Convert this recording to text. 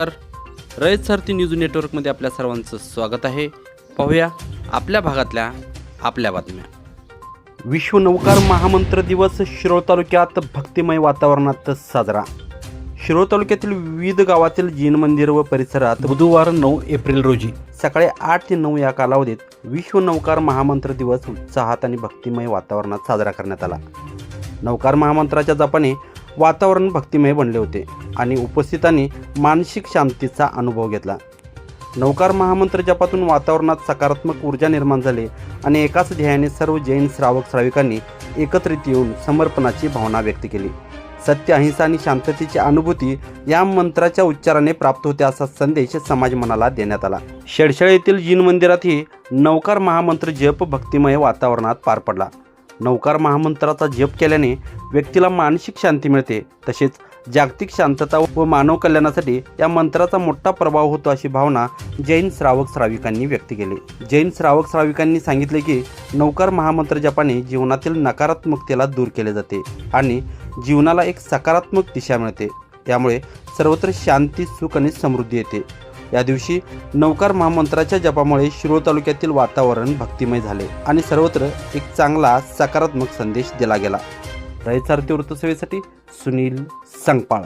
तर रयत सारथी न्यूज नेटवर्कमध्ये आपल्या सर्वांचं स्वागत आहे. पाहूया आपल्या भागातल्या आपल्या बातम्या. विश्व नौकार महामंत्र दिवस शिरोळ तालुक्यात भक्तिमय वातावरणात साजरा. शिरोळ तालुक्यातील विविध गावातील जैन मंदिर व परिसरात बुधवार नऊ एप्रिल रोजी सकाळी आठ ते नऊ या कालावधीत विश्व नौकार महामंत्र दिवस उत्साहात आणि भक्तिमय वातावरणात साजरा करण्यात आला. नौकार महामंत्राच्या जपाने वातावरण भक्तिमय बनले होते आणि उपस्थितांनी मानसिक शांतीचा अनुभव घेतला. नौकार महामंत्र जपातून वातावरणात सकारात्मक ऊर्जा निर्माण झाली आणि एकाच ध्येयाने सर्व जैन श्रावक श्राविकांनी एकत्रित येऊन समर्पणाची भावना व्यक्त केली. सत्य अहिंसा आणि शांततेची अनुभूती या मंत्राच्या उच्चाराने प्राप्त होते असा संदेश समाज मनाला देण्यात आला. शेडशाळ येथील जीन मंदिरातही नौकार महामंत्र जप भक्तिमय वातावरणात पार पडला. नौकार महामंत्राचा जप केल्याने व्यक्तीला मानसिक शांती मिळते. तसेच जागतिक शांतता व मानव कल्याणासाठी या मंत्राचा मोठा प्रभाव होतो अशी भावना जैन श्रावक श्राविकांनी व्यक्त केली. जैन श्रावक श्राविकांनी सांगितले की नौकार महामंत्र जपाने जीवनातील नकारात्मकतेला दूर केले जाते आणि जीवनाला एक सकारात्मक दिशा मिळते. त्यामुळे सर्वत्र शांती सुख आणि समृद्धी येते. या दिवशी नौकार महामंत्राच्या जपामुळे शिरोळ तालुक्यातील वातावरण भक्तिमय झाले आणि सर्वत्र एक चांगला सकारात्मक संदेश दिला गेला. रयत वृत्तसेवेसाठी सुनील संगपाळ.